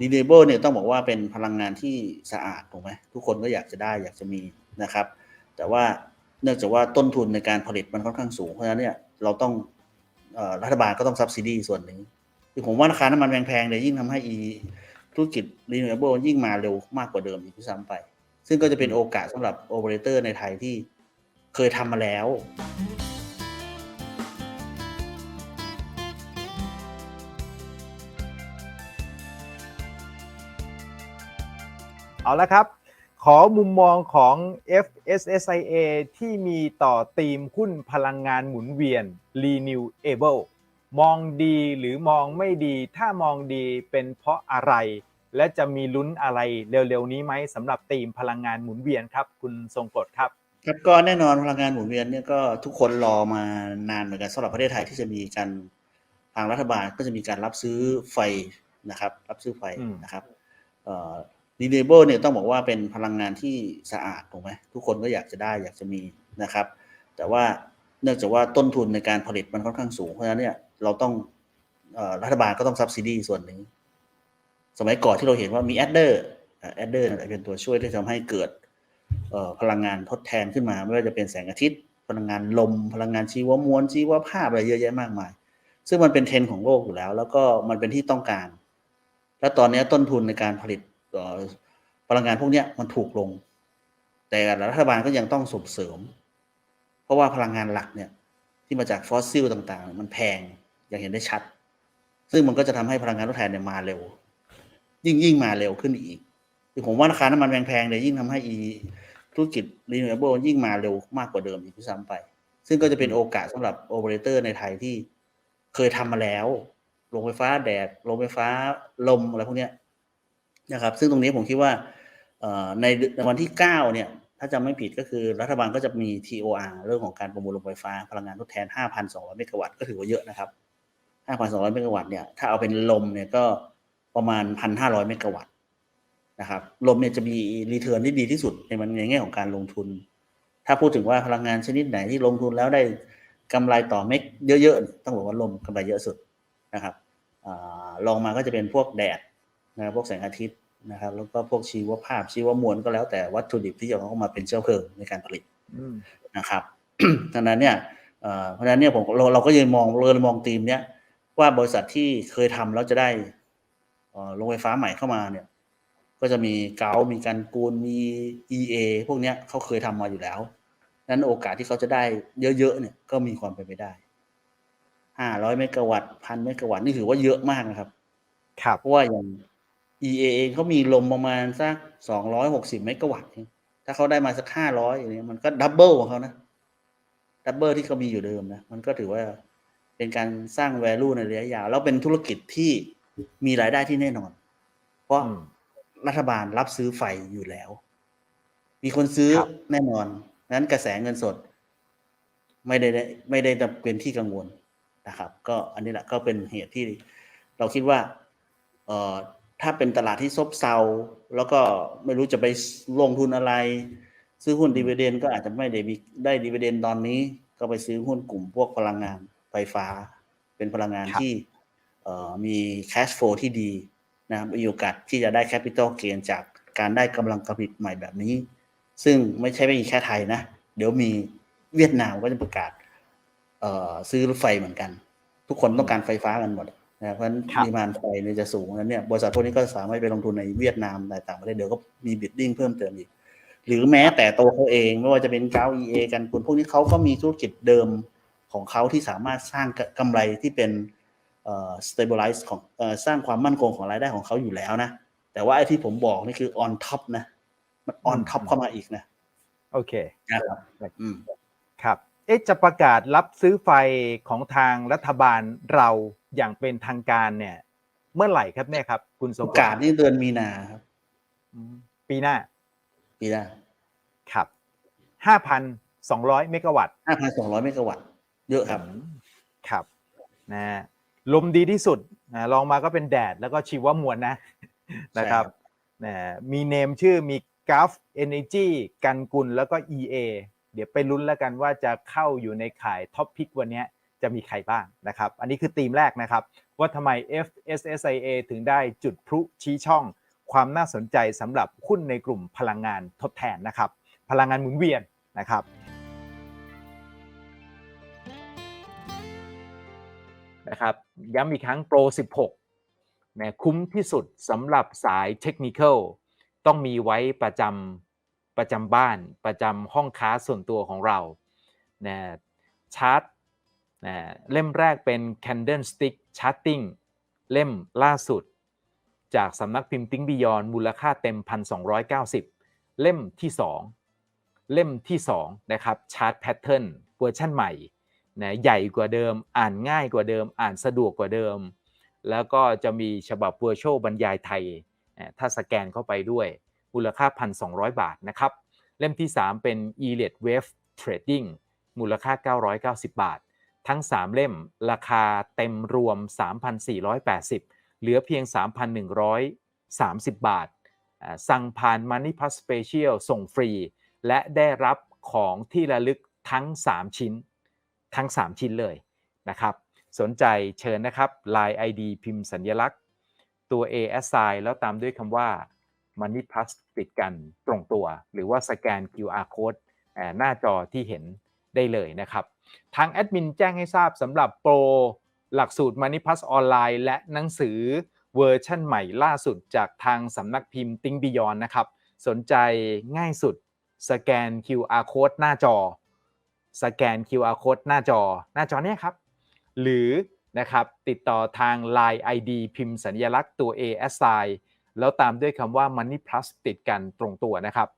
renewable เนี่ยต้องบอกว่าเป็นพลังงานที่สะอาดถูกไหมทุกคนก็อยากจะได้อยากจะมีนะครับ แต่ว่าเนื่องจากว่าต้นทุนในการผลิตมันค่อนข้างสูงเพราะฉะนั้นเนี่ยเราต้องรัฐบาลก็ต้อง subsidy ส่วนหนึ่งคือผมว่าราคาน้ำมันแพงๆเนี่ยยิ่งทำให้อีธุรกิจ renewable ยิ่งมาเร็วมากกว่าเดิมอีกด้วยซ้ำไป ซึ่งก็จะเป็นโอกาสสำหรับโอเปอเรเตอร์ในไทยที่เคยทำมาแล้ว เอาละครับ ขอมุมมองของ FSSIA ที่มีต่อธีมหุ้นพลังงานหมุนเวียน Renewable มองดีหรือมองไม่ดี ถ้ามองดีเป็นเพราะอะไร และจะมีลุ้นอะไรเร็วๆนี้ไหมสำหรับธีมพลังงานหมุนเวียนครับ คุณทรงกรดครับครับก็แน่นอนพลังงานหมุนเวียนเนี่ยก็ทุกคนรอมานานเหมือนกันสำหรับประเทศไทยที่จะมีการทางรัฐบาลก็จะมีการรับซื้อไฟนะครับ รับซื้อไฟอืมนะครับเอ่อ renewable เนี่ยต้องบอกว่าเป็นพลังงานที่สะอาดถูกไหมทุกคนก็อยากจะได้อยากจะมีนะครับ แต่ว่าเนื่องจากว่าต้นทุนในการผลิตมันค่อนข้างสูงเพราะฉะนั้นเนี่ยเราต้องรัฐบาลก็ต้อง subsidy ส่วนหนึ่งสมัยก่อนที่เราเห็นว่ามี adder อ่า adder นั่นแหละเป็นตัวช่วยที่ทำให้เกิดพลังงานทดแทนขึ้นมา ไม่ว่าจะเป็นแสงอาทิตย์ พลังงานลม พลังงานชีวมวลชีวภาพอะไรเยอะแยะมากมาย ซึ่งมันเป็นเทรนด์ของโลกอยู่แล้ว แล้วก็มันเป็นที่ต้องการ และตอนนี้ต้นทุนในการผลิต พลังงานพวกนี้มันถูกลง แต่รัฐบาลก็ยังต้องส่งเสริม เพราะว่าพลังงานหลักเนี่ยที่มาจากฟอสซิลต่างๆ มันแพงอย่างเห็นได้ชัด ซึ่งมันก็จะทำให้พลังงานทดแทนเนี่ยมาเร็ว ยิ่งยิ่งมาเร็วขึ้นอีกคือผมว่าราคาน้ำมันแพงๆเนี่ยยิ่งทำให้อีธุรกิจ renewable ยิ่งมาเร็วมากกว่าเดิมอีกด้วยซ้ำไป ซึ่งก็จะเป็นโอกาสสำหรับโอเปอเรเตอร์ในไทยที่เคยทำมาแล้วโรงไฟฟ้าแดดโรงไฟฟ้าลมอะไรพวกเนี้ย นะครับ ซึ่งตรงนี้ผมคิดว่าในวันที่เก้าเนี่ย ถ้าจำไม่ผิดก็คือรัฐบาลก็จะมี TOR เรื่องของการประมูลโรงไฟฟ้าพลังงานทดแทน 5,200 เมกะวัตต์ก็ถือว่าเยอะนะครับ 5,200 เมกะวัตต์เนี่ย ถ้าเอาเป็นลมเนี่ยก็ประมาณ 1,500 เมกะวัตต์นะครับ ลมเนี่ยจะมีรีเทิร์นที่ดีที่สุดในมันในแง่ของการลงทุน ถ้าพูดถึงว่าพลังงานชนิดไหนที่ลงทุนแล้วได้กำไรต่อเมกเยอะๆ ต้องบอกว่าลมกำไรเยอะสุดนะครับอลองมาก็จะเป็นพวกแดด นะครับพวกแสงอาทิตย์นะครับ แล้วก็พวกชีวภาพชีวมวลก็แล้วแต่วัตถุดิบที่จะเอาเข้ามาเป็นเชื้อเพลิงในการผลิตอืมนะครับดังนั้นเนี่ยเอ่อเพราะฉะนั้นเนี่ยผมเราเราก็ยังมองเราเลยมองธีมเนี้ยว่าบริษัทที่เคยทำแล้วจะได้เอ่อโรงไฟฟ้าใหม่เข้ามาเนี่ย ก็จะมีเกามีการกูลมี EA พวกเนี้ยเขาเคยทำมาอยู่แล้วนั้นโอกาสที่เขาจะได้เยอะๆเนี่ยก็มีความเป็นไปได้ห้าร้อยเมกะวัตต์พันเมกะวัตต์นี่ถือว่าเยอะมากนะครับ ครับเพราะว่าอย่าง EA เองเขามีลมประมาณสักสองร้อยหกสิบเมกะวัตต์เองถ้าเขาได้มาสักห้าร้อยอย่างนี้ยมันก็ดับเบิลของเขานะดับเบิลที่เขามีอยู่เดิมนะ มันก็ถือว่าเป็นการสร้าง value ในระยะยาว แล้วเป็นธุรกิจที่มีรายได้ที่แน่นอน เพราะอืมรัฐบาลรับซื้อไฟอยู่แล้ว มีคนซื้อครับแน่นอนนั้นกระแสเงินสด ไม่ได้ไม่ได้เป็นที่กังวลนะครับ ก็อันนี้แหละก็เป็นเหตุที่เราคิดว่า เอ่อ ถ้าเป็นตลาดที่ซบเซาแล้วก็ไม่รู้จะไปลงทุนอะไร ซื้อหุ้นดีเวเดนก็อาจจะไม่ได้มีได้ดีเวเดนตอนนี้ ก็ไปซื้อหุ้นกลุ่มพวกพลังงานไฟฟ้า เป็นพลังงานครับที่เอ่อมีแคชโฟ w ที่ดีนะครับมีโอกาสที่จะได้แคปิตอลเกนจากการได้กำลังการผลิตใหม่แบบนี้ ซึ่งไม่ใช่ไม่มีแค่ไทยนะ เดี๋ยวมีเวียดนามก็จะประกาศเอ่อซื้อรถไฟเหมือนกัน ทุกคนต้องการไฟฟ้ากันหมด นะครับเพราะฉะนั้นครับดีมานไฟเนี่ยจะสูงนั้นเนี่ยบริษัทพวกนี้ก็สามารถไปลงทุนในเวียดนามในต่างประเทศเดี๋ยวก็มีบิดดิ้งเพิ่มเติมอีก หรือแม้แต่ตัวเขาเองไม่ว่าจะเป็นเก้า EA กันคุณพวกนี้เขาก็มีธุรกิจเดิมของเขาที่สามารถสร้างกำไรที่เป็นเอ่อ stabilize ของเอ่อสร้างความมั่นคงของรายได้ของเขาอยู่แล้วนะ แต่ว่าไอ้ที่ผมบอกนี่คือ on top นะ มัน on top เข้ามาอีกนะ โอเคนะครับอืมครับ เอ๊ะจะประกาศรับซื้อไฟของทางรัฐบาลเราอย่างเป็นทางการเนี่ย เมื่อไหร่ครับเนี่ยครับ คุณสโอมกาสนี่เดือนมีนาครับอืมปีหน้า ปีหน้า ครับห้าพันสองร้อยเมกะวัตต์ห้าพันสองร้อยเมกะวัตต์เยอะครับอืมครับ นะลมดีที่สุดนะลองมาก็เป็นแดดแล้วก็ชีวมวลนะนะครับนะมีเนมชื่อมี g u f Energy กันกุลแล้วก็ EA เดี๋ยวไปลุ้นแล้วกันว่าจะเข้าอยู่ในข่ายท็อปพิกวันนี้จะมีใครบ้างนะครับ อันนี้คือธีมแรกนะครับ ว่าทำไม FSSIA ถึงได้จุดพลุชี้ช่อง ความน่าสนใจสำหรับหุ้นในกลุ่มพลังงานทดแทนนะครับ พลังงานหมุนเวียนนะครับนะครับย้ำอีกครั้งโปร 16นะคุ้มที่สุดสำหรับสายเทคนิคต้องมีไว้ประจำ ประจำบ้านประจำห้องค้าส่วนตัวของเรานะชาร์ตนะเล่มแรกเป็น Candlestick Charting เล่มล่าสุด จากสำนักพิมพ์ Think Beyond มูลค่าเต็ม 1,290 เล่มที่ 2 เล่มที่ 2 นะครับชาร์ตแพทเทิร์นเวอร์ชันใหม่นะใหญ่กว่าเดิม อ่านง่ายกว่าเดิม อ่านสะดวกกว่าเดิม แล้วก็จะมีฉบับ Virtual บรรยายไทยนะถ้าสแกนเข้าไปด้วย มูลค่า 1,200 บาทนะครับ เล่มที่ 3 เป็น e l e t Wave Trading มูลค่า 990 บาท ทั้ง 3 เล่มราคาเต็มรวม 3,480 เหลือเพียง 3,130 บาทอ่าสั่งผ่าน Money Plus Special ส่งฟรี และได้รับของที่ระลึกทั้ง 3 ชิ้น ทั้ง 3 ชิ้นเลยนะครับ สนใจเชิญนะครับ Line ID พิมพ์สัญลักษณ์ ตัว A S I แล้วตามด้วยคำว่า Money Plus ติดกันตรงตัว หรือว่าสแกน QR Code หน้าจอที่เห็นได้เลยนะครับ ทางแอดมินแจ้งให้ทราบสำหรับโปรหลักสูตร Money Plus ออนไลน์และหนังสือเวอร์ชั่นใหม่ล่าสุดจากทางสำนักพิมพ์ Think Beyond นะครับ สนใจง่ายสุดสแกน QR Code หน้าจอ สแกน QR Code หน้าจอ หน้าจอเนี่ยครับ หรือนะครับติดต่อทาง Line ID พิมพ์สัญลักษณ์ตัว A S I แล้วตามด้วยคำว่า Money Plus ติดกันตรงตัวนะครับ